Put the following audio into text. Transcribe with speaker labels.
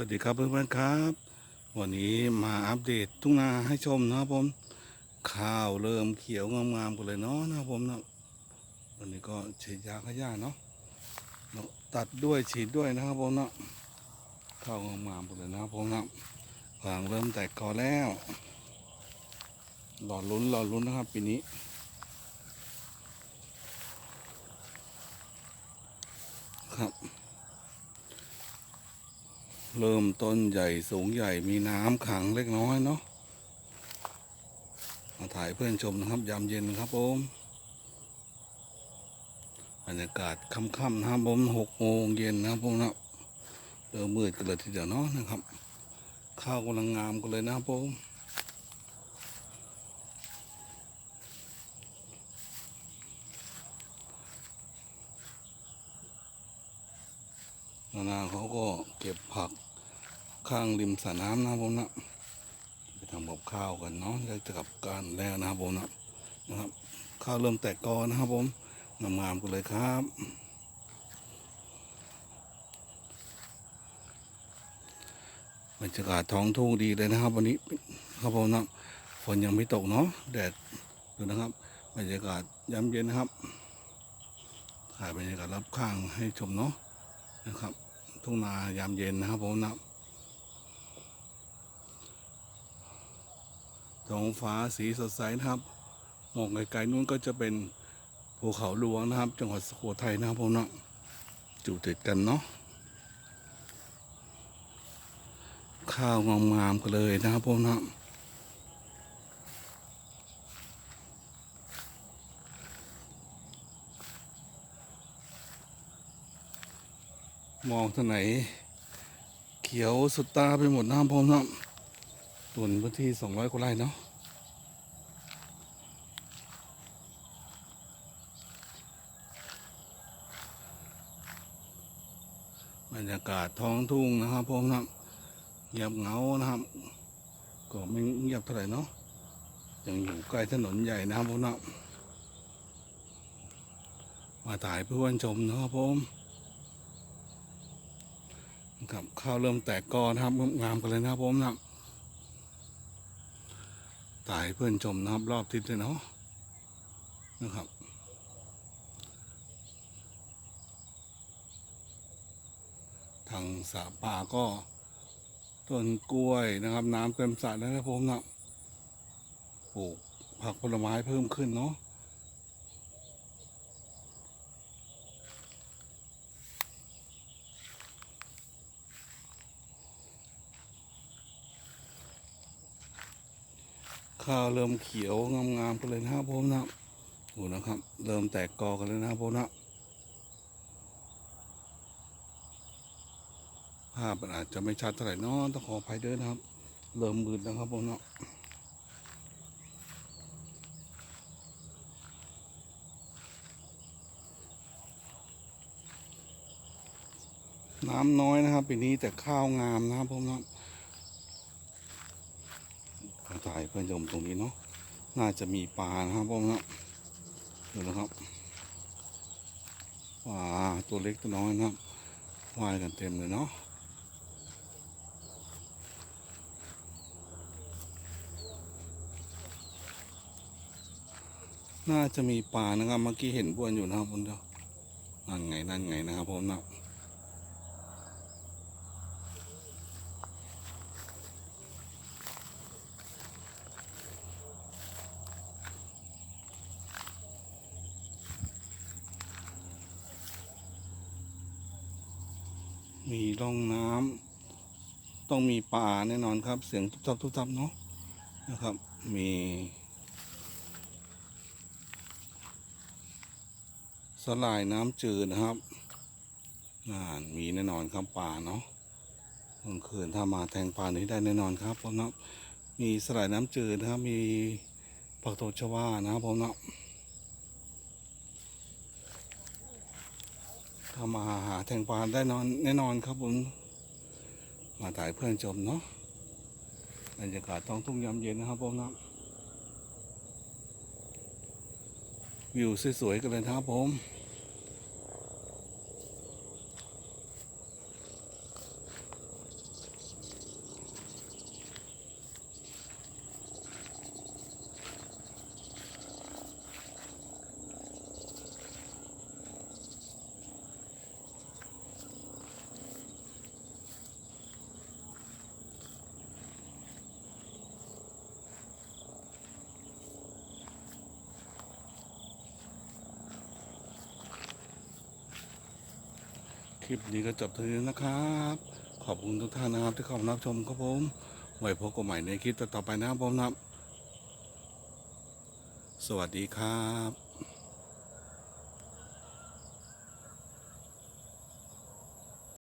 Speaker 1: สวัสดีครับเพื่อนๆครับ วันนี้มาอัปเดตทุ่งนาให้ชมนะครับผม ข้าวเริ่มเขียวงามๆกันเลยเนาะนะครับผมนะวันนี้ก็ฉีดยาขยะเนาะตัดด้วยฉีดด้วยนะครับผมนะข้าวงามๆกันเลยนะครับผมนะฟางเริ่มแตกกอแล้ว หลอดลุ้นหลอดลุ้นนะครับปีนี้ครับ เริ่มต้นใหญ่สูงใหญ่มีน้ำขังเล็กน้อยเนาะมาถ่ายเพื่อนชมนะครับ ยามเย็นครับผมบรรยากาศค่ำๆนะครับผมหกโมงเย็นนะครับผมนะเริ่มมืดกันเลยทีเดียวเนาะนะครับ ข้าวกำลังงามกันเลยนะครับผม นานาเขาก็เก็บผักข้างริมสระน้ำนะผมนะไปทำกับข้าวกันเนาะได้จะกลับการแล้วนะครับผมนะนะครับข้าวเริ่มแตกกอนะครับผมงามๆกันเลยครับบรรยากาศท้องทุ่งดีเลยนะครับ วันนี้ครับผมนะฝนยังไม่ตกเนาะแดดดูนะครับบรรยากาศยามเย็นนะครับถ่ายบรรยากาศรับข้างให้ชมเนาะนะครับ ทุ่งนายามเย็นนะครับผมนะท้องฟ้าสีสดใสนะครับ มองไกลๆนู้นก็จะเป็นภูเขาหลวงนะครับ จังหวัดสุโขทัยนะครับผมนะอยู่ติดกันเนาะข้าวงามๆกันเลยนะครับผมนะ มองทางไหน เขียวสุดตาไปหมดนะครับผมนะส่วนพื้นที่สองร้อยกว่าไร่เนาะบรรยากาศท้องทุ่งนะครับผมนะเงียบเหงานะครับ ก็ไม่เงียบเท่าไหร่เนาะยังอยู่ใกล้ถนนใหญ่นะครับผมนะมาถ่ายเพื่อนชมนะครับผม ครับข้าวเริ่มแตกกอนะครับงามกันเลยนะครับผมนะถ่ายเพื่อนชมนะครับ รอบทิศเลยเนาะนะครับทางสาป่าก็ต้นกล้วยนะครับ น้ำเต็มสระแล้วนะผมนะปลูกผักผลไม้เพิ่มขึ้นเนาะ ข้าวเริ่มเขียวงามๆกันเลยนะครับผมนะดูนะครับ เริ่มแตกกอกันเลยนะครับผมนะภาพมันอาจจะไม่ชัดเท่าไหร่นาะต้องขออภัยด้วยนะครับ เริ่มมืดนะครับผมเนาะน้ำน้อยนะครับปีนี้แต่ข้าวงามนะครับผมเนาะ ท่ายเพื่อนชมตรงนี้เนาะน่าจะมีปลานะครับผมนะดูนะครับปลาตัวเล็กตัวน้อยนะครับว่ายกันเต็มเลยเนาะน่าจะมีปลานะครับเมื่อกี้เห็นบ้วนอยู่นะครับผมเดียวนั่นไงนั่นไงนะครับผมนะ มีร่องน้ำต้องมีปลาแน่นอนครับ เสียงทุบทับทุบทับเนาะนะครับ มีสลายน้ำจืดนะครับน่านมีแน่นอนครับป่าเนาะกลางคืนถ้ามาแทงป่านี้ได้แน่นอนครับผมเนาะมีสลายน้ำจืดนะครับ มีผักตบชวานะครับผมเนาะ ถ้ามาหาแทงปลาได้นอนแน่นอนครับผม มาถ่ายเพื่อนชมเนาะบรรยากาศท้องทุ่งยามเย็นนะครับผมนะวิวสวยๆกันเลยนะครับผม คลิปนี้ก็จบเท่านี้นะครับ ขอบคุณทุกท่านนะครับที่เข้ามารับชมครับผมไว้พบกันใหม่ในคลิปต่อไปนะครับผมนะครับสวัสดีครับ